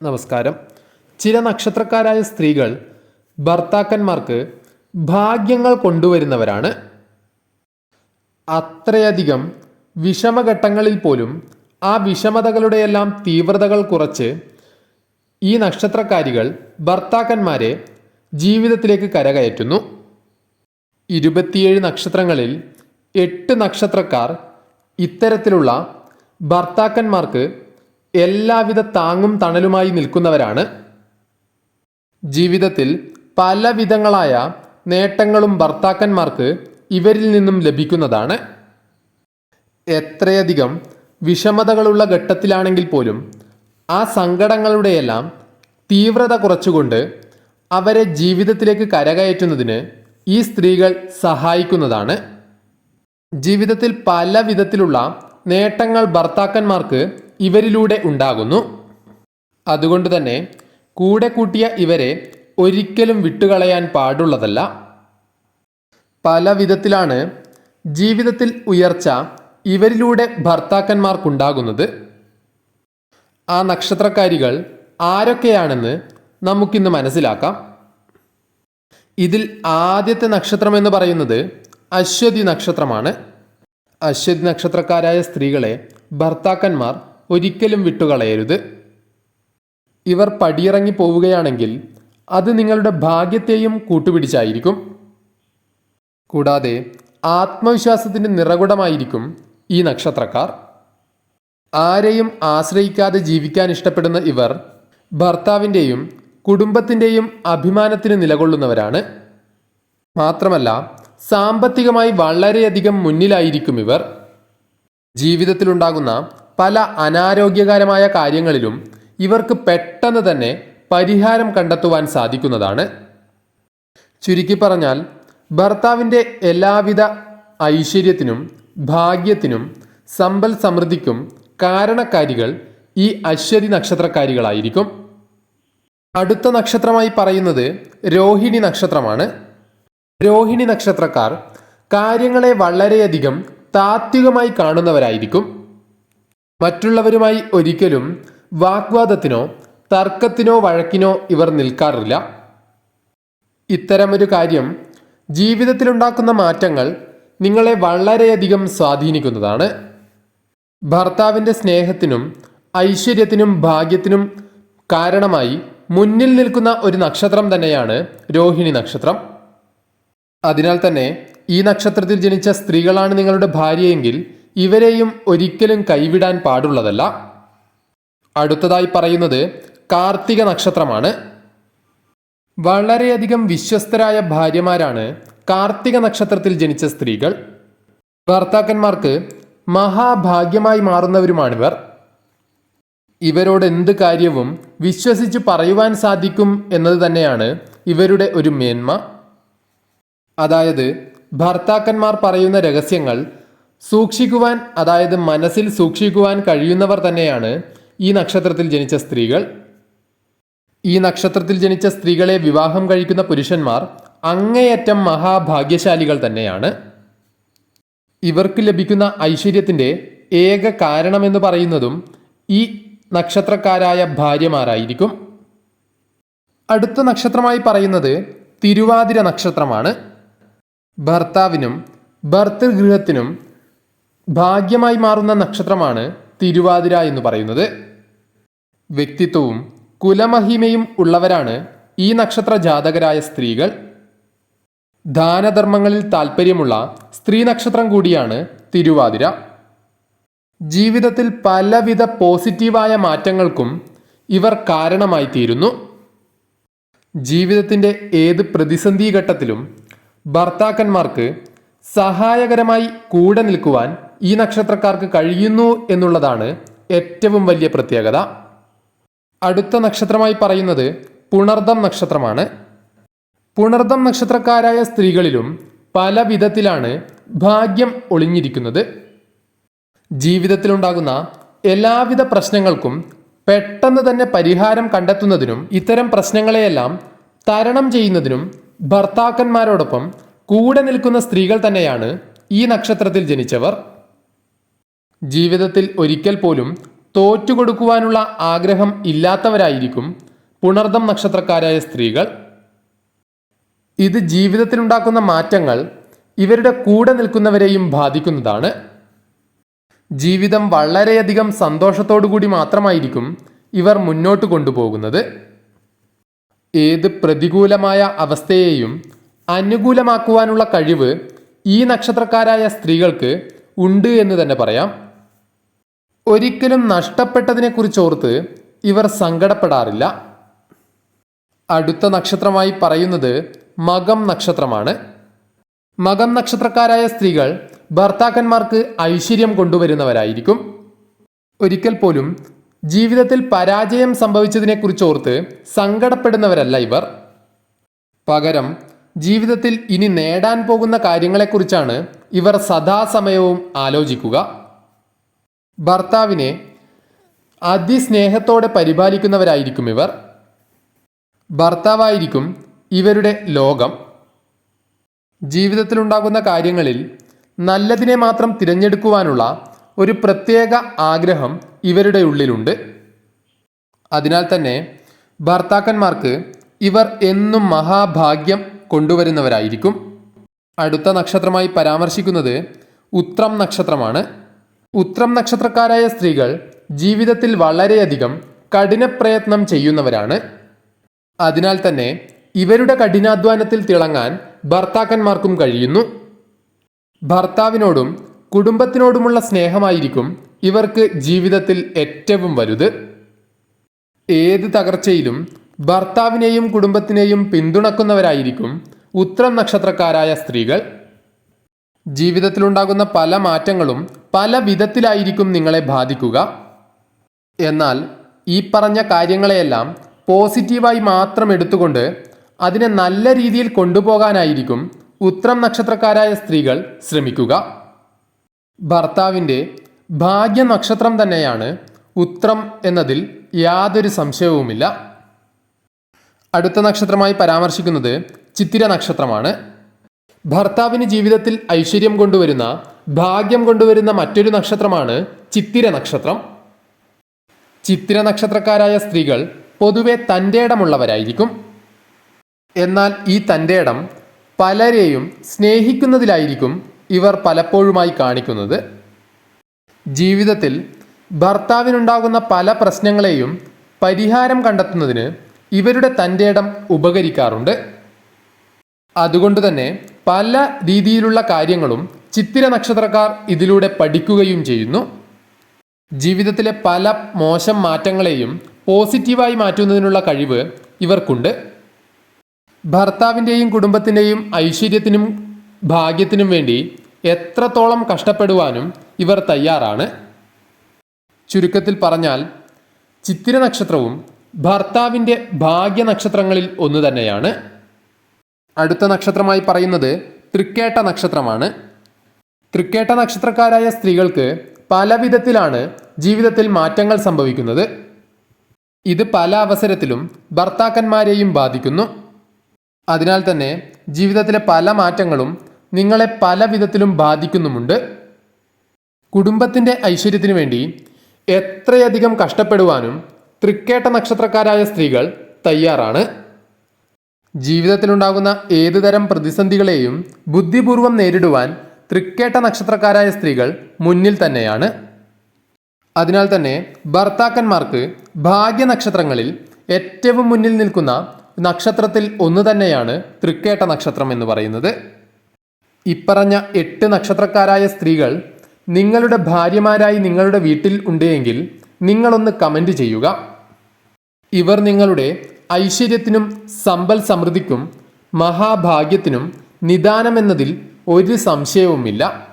നമസ്കാരം. ചില നക്ഷത്രക്കാരായ സ്ത്രീകൾ ഭർത്താക്കന്മാർക്ക് ഭാഗ്യങ്ങൾ കൊണ്ടുവരുന്നവരാണ്. അത്രയധികം വിഷമഘട്ടങ്ങളിൽ പോലും ആ വിഷമതകളുടെയെല്ലാം തീവ്രതകൾ കുറച്ച് ഈ നക്ഷത്രക്കാരികൾ ഭർത്താക്കന്മാരെ ജീവിതത്തിലേക്ക് കരകയറ്റുന്നു. ഇരുപത്തിയേഴ് നക്ഷത്രങ്ങളിൽ എട്ട് നക്ഷത്രക്കാർ ഇത്തരത്തിലുള്ള ഭർത്താക്കന്മാർക്ക് എല്ലാവിധ താങ്ങും തണലുമായി നിൽക്കുന്നവരാണ്. ജീവിതത്തിൽ പല വിധങ്ങളായ നേട്ടങ്ങളും ഭർത്താക്കന്മാർക്ക് ഇവരിൽ നിന്നും ലഭിക്കുന്നതാണ്. എത്രയധികം വിഷമതകളുള്ള ഘട്ടത്തിലാണെങ്കിൽ പോലും ആ സങ്കടങ്ങളുടെയെല്ലാം തീവ്രത കുറച്ചുകൊണ്ട് അവരെ ജീവിതത്തിലേക്ക് കരകയറ്റുന്നതിന് ഈ സ്ത്രീകൾ സഹായിക്കുന്നതാണ്. ജീവിതത്തിൽ പല വിധത്തിലുള്ള നേട്ടങ്ങൾ ഭർത്താക്കന്മാർക്ക് ഇവരിലൂടെ ഉണ്ടാകുന്നു. അതുകൊണ്ട് തന്നെ കൂടെ കൂട്ടിയ ഇവരെ ഒരിക്കലും വിട്ടുകളയാൻ പാടുള്ളതല്ല. പല വിധത്തിലാണ് ജീവിതത്തിൽ ഉയർച്ച ഇവരിലൂടെ ഭർത്താക്കന്മാർക്കുണ്ടാകുന്നത്. ആ നക്ഷത്രക്കാരികൾ ആരൊക്കെയാണെന്ന് നമുക്കിന്ന് മനസ്സിലാക്കാം. ഇതിൽ ആദ്യത്തെ നക്ഷത്രം എന്ന് പറയുന്നത് അശ്വതി നക്ഷത്രമാണ്. അശ്വതി നക്ഷത്രക്കാരായ സ്ത്രീകളെ ഭർത്താക്കന്മാർ ഒരിക്കലും വിട്ടുകളയരുത്. ഇവർ പടിയിറങ്ങി പോവുകയാണെങ്കിൽ അത് നിങ്ങളുടെ ഭാഗ്യത്തെയും കൂട്ടുപിടിച്ചായിരിക്കും. കൂടാതെ ആത്മവിശ്വാസത്തിന്റെ നിറകുടമായിരിക്കും ഈ നക്ഷത്രക്കാർ. ആരെയും ആശ്രയിക്കാതെ ജീവിക്കാൻ ഇഷ്ടപ്പെടുന്ന ഇവർ ഭർത്താവിന്റെയും കുടുംബത്തിന്റെയും അഭിമാനത്തിന് നിലകൊള്ളുന്നവരാണ്. മാത്രമല്ല സാമ്പത്തികമായി വളരെയധികം മുന്നിലായിരിക്കും ഇവർ. ജീവിതത്തിലുണ്ടാകുന്ന പല അനാരോഗ്യകരമായ കാര്യങ്ങളിലും ഇവർക്ക് പെട്ടെന്ന് തന്നെ പരിഹാരം കണ്ടെത്തുവാൻ സാധിക്കുന്നതാണ്. ചുരുക്കി പറഞ്ഞാൽ ഭർത്താവിന്റെ എല്ലാവിധ ഐശ്വര്യത്തിനും ഭാഗ്യത്തിനും സമ്പൽ സമൃദ്ധിക്കും കാരണക്കാരികൾ ഈ അശ്വതി നക്ഷത്രക്കാരികളായിരിക്കും. അടുത്ത നക്ഷത്രമായി പറയുന്നത് രോഹിണി നക്ഷത്രമാണ്. രോഹിണി നക്ഷത്രക്കാർ കാര്യങ്ങളെ വളരെയധികം താത്വികമായി കാണുന്നവരായിരിക്കും. മറ്റുള്ളവരുമായി ഒരിക്കലും വാഗ്വാദത്തിനോ തർക്കത്തിനോ വഴക്കിനോ ഇവർ നിൽക്കാറില്ല. ഇത്തരമൊരു കാര്യം ജീവിതത്തിലുണ്ടാക്കുന്ന മാറ്റങ്ങൾ നിങ്ങളെ വളരെയധികം സ്വാധീനിക്കുന്നതാണ്. ഭർത്താവിന്റെ സ്നേഹത്തിനും ഐശ്വര്യത്തിനും ഭാഗ്യത്തിനും കാരണമായി മുന്നിൽ നിൽക്കുന്ന ഒരു നക്ഷത്രം തന്നെയാണ് രോഹിണി നക്ഷത്രം. അതിനാൽ തന്നെ ഈ നക്ഷത്രത്തിൽ ജനിച്ച സ്ത്രീകളാണ് നിങ്ങളുടെ ഭാര്യയെങ്കിൽ ഇവരെയും ഒരിക്കലും കൈവിടാൻ പാടുള്ളതല്ല. അടുത്തതായി പറയുന്നത് കാർത്തിക നക്ഷത്രമാണ്. വളരെയധികം വിശ്വസ്തരായ ഭാര്യമാരാണ് കാർത്തിക നക്ഷത്രത്തിൽ ജനിച്ച സ്ത്രീകൾ. ഭർത്താക്കന്മാർക്ക് മഹാഭാഗ്യമായി മാറുന്നവരുമാണിവർ. ഇവരോട് എന്ത് കാര്യവും വിശ്വസിച്ച് പറയുവാൻ സാധിക്കും എന്നത് തന്നെയാണ് ഇവരുടെ ഒരു മേന്മ. അതായത് ഭർത്താക്കന്മാർ പറയുന്ന രഹസ്യങ്ങൾ സൂക്ഷിക്കുവാൻ അതായത് മനസ്സിൽ സൂക്ഷിക്കുവാൻ കഴിയുന്നവർ തന്നെയാണ് ഈ നക്ഷത്രത്തിൽ ജനിച്ച സ്ത്രീകൾ. ഈ നക്ഷത്രത്തിൽ ജനിച്ച സ്ത്രീകളെ വിവാഹം കഴിക്കുന്ന പുരുഷന്മാർ അങ്ങേയറ്റം മഹാഭാഗ്യശാലികൾ തന്നെയാണ്. ഇവർക്ക് ലഭിക്കുന്ന ഐശ്വര്യത്തിന്റെ ഏക കാരണമെന്ന് പറയുന്നതും ഈ നക്ഷത്രക്കാരായ ഭാര്യമാരായിരിക്കും. അടുത്ത നക്ഷത്രമായി പറയുന്നത് തിരുവാതിര നക്ഷത്രമാണ്. ഭർത്താവിനും ഭർത്തൃഗൃഹത്തിനും ഭാഗ്യമായി മാറുന്ന നക്ഷത്രമാണ് തിരുവാതിര എന്ന് പറയുന്നത്. വ്യക്തിത്വവും കുലമഹിമയും ഉള്ളവരാണ് ഈ നക്ഷത്ര ജാതകരായ സ്ത്രീകൾ. ദാനധർമ്മങ്ങളിൽ താല്പര്യമുള്ള സ്ത്രീ നക്ഷത്രം കൂടിയാണ് തിരുവാതിര. ജീവിതത്തിൽ പലവിധ പോസിറ്റീവായ മാറ്റങ്ങൾക്കും ഇവർ കാരണമായി തീരുന്നു. ജീവിതത്തിന്റെ ഏത് പ്രതിസന്ധി ഘട്ടത്തിലും ഭർത്താക്കന്മാർക്ക് സഹായകരമായി കൂടെ നിൽക്കുവാൻ ഈ നക്ഷത്രക്കാർക്ക് കഴിയുന്നു എന്നുള്ളതാണ് ഏറ്റവും വലിയ പ്രത്യേകത. അടുത്ത നക്ഷത്രമായി പറയുന്നത് പുണർദം നക്ഷത്രമാണ്. പുണർദം നക്ഷത്രക്കാരായ സ്ത്രീകളിലും പല വിധത്തിലാണ് ഭാഗ്യം ഒളിഞ്ഞിരിക്കുന്നത്. ജീവിതത്തിലുണ്ടാകുന്ന എല്ലാവിധ പ്രശ്നങ്ങൾക്കും പെട്ടെന്ന് തന്നെ പരിഹാരം കണ്ടെത്തുന്നതിനും ഇത്തരം പ്രശ്നങ്ങളെയെല്ലാം തരണം ചെയ്യുന്നതിനും ഭർത്താക്കന്മാരോടൊപ്പം കൂടെ നിൽക്കുന്ന സ്ത്രീകൾ തന്നെയാണ് ഈ നക്ഷത്രത്തിൽ ജനിച്ചവർ. ജീവിതത്തിൽ ഒരിക്കൽ പോലും തോറ്റുകൊടുക്കുവാനുള്ള ആഗ്രഹം ഇല്ലാത്തവരായിരിക്കും പുണർദം നക്ഷത്രക്കാരായ സ്ത്രീകൾ. ഇത് ജീവിതത്തിലുണ്ടാക്കുന്ന മാറ്റങ്ങൾ ഇവരുടെ കൂടെ നിൽക്കുന്നവരെയും ബാധിക്കുന്നതാണ്. ജീവിതം വളരെയധികം സന്തോഷത്തോടുകൂടി മാത്രമായിരിക്കും ഇവർ മുന്നോട്ട് കൊണ്ടുപോകുന്നത്. ഏത് പ്രതികൂലമായ അവസ്ഥയെയും അനുകൂലമാക്കുവാനുള്ള കഴിവ് ഈ നക്ഷത്രക്കാരായ സ്ത്രീകൾക്ക് ഉണ്ട് എന്ന് തന്നെ പറയാം. ഒരിക്കലും നഷ്ടപ്പെട്ടതിനെക്കുറിച്ച് ഓർത്ത് ഇവർ സങ്കടപ്പെടാറില്ല. അടുത്ത നക്ഷത്രമായി പറയുന്നത് മകം നക്ഷത്രമാണ്. മകം നക്ഷത്രക്കാരായ സ്ത്രീകൾ ഭർത്താക്കന്മാർക്ക് ഐശ്വര്യം കൊണ്ടുവരുന്നവരായിരിക്കും. ഒരിക്കൽ പോലും ജീവിതത്തിൽ പരാജയം സംഭവിച്ചതിനെക്കുറിച്ച് ഓർത്ത് സങ്കടപ്പെടുന്നവരല്ല ഇവർ. പകരം ജീവിതത്തിൽ ഇനി നേടാൻ പോകുന്ന കാര്യങ്ങളെക്കുറിച്ചാണ് ഇവർ സദാസമയവും ആലോചിക്കുക. ഭർത്താവിനെ അതിസ്നേഹത്തോടെ പരിപാലിക്കുന്നവരായിരിക്കും ഇവർ. ഭർത്താവായിരിക്കും ഇവരുടെ ലോകം. ജീവിതത്തിലുണ്ടാകുന്ന കാര്യങ്ങളിൽ നല്ലതിനെ മാത്രം തിരഞ്ഞെടുക്കുവാനുള്ള ഒരു പ്രത്യേക ആഗ്രഹം ഇവരുടെ ഉള്ളിലുണ്ട്. അതിനാൽ തന്നെ ഭർത്താക്കന്മാർക്ക് ഇവർ എന്നും മഹാഭാഗ്യം കൊണ്ടുവരുന്നവരായിരിക്കും. അടുത്ത നക്ഷത്രമായി പരാമർശിക്കുന്നത് ഉത്രം നക്ഷത്രമാണ്. ഉത്രം നക്ഷത്രക്കാരായ സ്ത്രീകൾ ജീവിതത്തിൽ വളരെയധികം കഠിനപ്രയത്നം ചെയ്യുന്നവരാണ്. അതിനാൽ തന്നെ ഇവരുടെ കഠിനാധ്വാനത്തിൽ തിളങ്ങാൻ ഭർത്താക്കന്മാർക്കും കഴിയുന്നു. ഭർത്താവിനോടും കുടുംബത്തിനോടുമുള്ള സ്നേഹമായിരിക്കും ഇവർക്ക് ജീവിതത്തിൽ ഏറ്റവും വലുത്. ഏത് തകർച്ചയിലും ഭർത്താവിനെയും കുടുംബത്തിനെയും പിന്തുണക്കുന്നവരായിരിക്കും ഉത്രം നക്ഷത്രക്കാരായ സ്ത്രീകൾ. ജീവിതത്തിലുണ്ടാകുന്ന പല മാറ്റങ്ങളും പല വിധത്തിലായിരിക്കും നിങ്ങളെ ബാധിക്കുക. എന്നാൽ ഈ പറഞ്ഞ കാര്യങ്ങളെയെല്ലാം പോസിറ്റീവായി മാത്രം എടുത്തുകൊണ്ട് അതിനെ നല്ല രീതിയിൽ കൊണ്ടുപോകാനായിരിക്കും ഉത്രം നക്ഷത്രക്കാരായ സ്ത്രീകൾ ശ്രമിക്കുക. ഭർത്താവിന്റെ ഭാഗ്യ നക്ഷത്രം തന്നെയാണ് ഉത്രം എന്നതിൽ യാതൊരു സംശയവുമില്ല. അടുത്ത നക്ഷത്രമായി പരാമർശിക്കുന്നത് ചിത്തിര നക്ഷത്രമാണ്. ഭർത്താവിന് ജീവിതത്തിൽ ഐശ്വര്യം കൊണ്ടുവരുന്ന ഭാഗ്യം കൊണ്ടുവരുന്ന മറ്റൊരു നക്ഷത്രമാണ് ചിത്തിര നക്ഷത്രം. ചിത്തിര നക്ഷത്രക്കാരായ സ്ത്രീകൾ പൊതുവെ തന്റെ ഇടമുള്ളവരായിരിക്കും. എന്നാൽ ഈ തന്റെ ഇടം പലരെയും സ്നേഹിക്കുന്നതിലായിരിക്കും ഇവർ പലപ്പോഴുമായി കാണിക്കുന്നത്. ജീവിതത്തിൽ ഭർത്താവിനുണ്ടാകുന്ന പല പ്രശ്നങ്ങളെയും പരിഹാരം കണ്ടെത്തുന്നതിന് ഇവരുടെ തന്റെ ഇടം ഉപകരിക്കാറുണ്ട്. അതുകൊണ്ട് തന്നെ പല രീതിയിലുള്ള കാര്യങ്ങളും ചിത്തിര നക്ഷത്രക്കാർ ഇതിലൂടെ പഠിക്കുകയും ചെയ്യുന്നു. ജീവിതത്തിലെ പല മോശം മാറ്റങ്ങളെയും പോസിറ്റീവായി മാറ്റുന്നതിനുള്ള കഴിവ് ഇവർക്കുണ്ട്. ഭർത്താവിന്റെയും കുടുംബത്തിന്റെയും ഐശ്വര്യത്തിനും ഭാഗ്യത്തിനും വേണ്ടി എത്രത്തോളം കഷ്ടപ്പെടുവാനും ഇവർ തയ്യാറാണ്. ചുരുക്കത്തിൽ പറഞ്ഞാൽ ചിത്തിര നക്ഷത്രവും ഭർത്താവിന്റെ ഭാഗ്യ നക്ഷത്രങ്ങളിൽ ഒന്ന് തന്നെയാണ്. അടുത്ത നക്ഷത്രമായി പറയുന്നത് തൃക്കേട്ട നക്ഷത്രമാണ്. തൃക്കേട്ട നക്ഷത്രക്കാരായ സ്ത്രീകൾക്ക് പല വിധത്തിലാണ് ജീവിതത്തിൽ മാറ്റങ്ങൾ സംഭവിക്കുന്നത്. ഇത് പല അവസരത്തിലും ഭർത്താക്കന്മാരെയും ബാധിക്കുന്നു. അതിനാൽ തന്നെ ജീവിതത്തിലെ പല മാറ്റങ്ങളും നിങ്ങളെ പല വിധത്തിലും ബാധിക്കുന്നുമുണ്ട്. കുടുംബത്തിന്റെ ഐശ്വര്യത്തിനു വേണ്ടി എത്രയധികം കഷ്ടപ്പെടുവാനും തൃക്കേട്ട നക്ഷത്രക്കാരായ സ്ത്രീകൾ തയ്യാറാണ്. ജീവിതത്തിലുണ്ടാകുന്ന ഏതുതരം പ്രതിസന്ധികളെയും ബുദ്ധിപൂർവം നേരിടുവാൻ തൃക്കേട്ട നക്ഷത്രക്കാരായ സ്ത്രീകൾ മുന്നിൽ തന്നെയാണ്. അതിനാൽ തന്നെ ഭർത്താക്കന്മാർക്ക് ഭാഗ്യ നക്ഷത്രങ്ങളിൽ ഏറ്റവും മുന്നിൽ നിൽക്കുന്ന നക്ഷത്രത്തിൽ ഒന്ന് തന്നെയാണ് തൃക്കേട്ട നക്ഷത്രം എന്ന് പറയുന്നത്. ഇപ്പറഞ്ഞ എട്ട് നക്ഷത്രക്കാരായ സ്ത്രീകൾ നിങ്ങളുടെ ഭാര്യമാരായി നിങ്ങളുടെ വീട്ടിൽ ഉണ്ട് എങ്കിൽ നിങ്ങളൊന്ന് കമന്റ് ചെയ്യുക. ഇവർ നിങ്ങളുടെ ഐശ്വര്യത്തിനും സമ്പൽ സമൃദ്ധിക്കും മഹാഭാഗ്യത്തിനും നിദാനമെന്നതിൽ ഒരു സംശയവുമില്ല.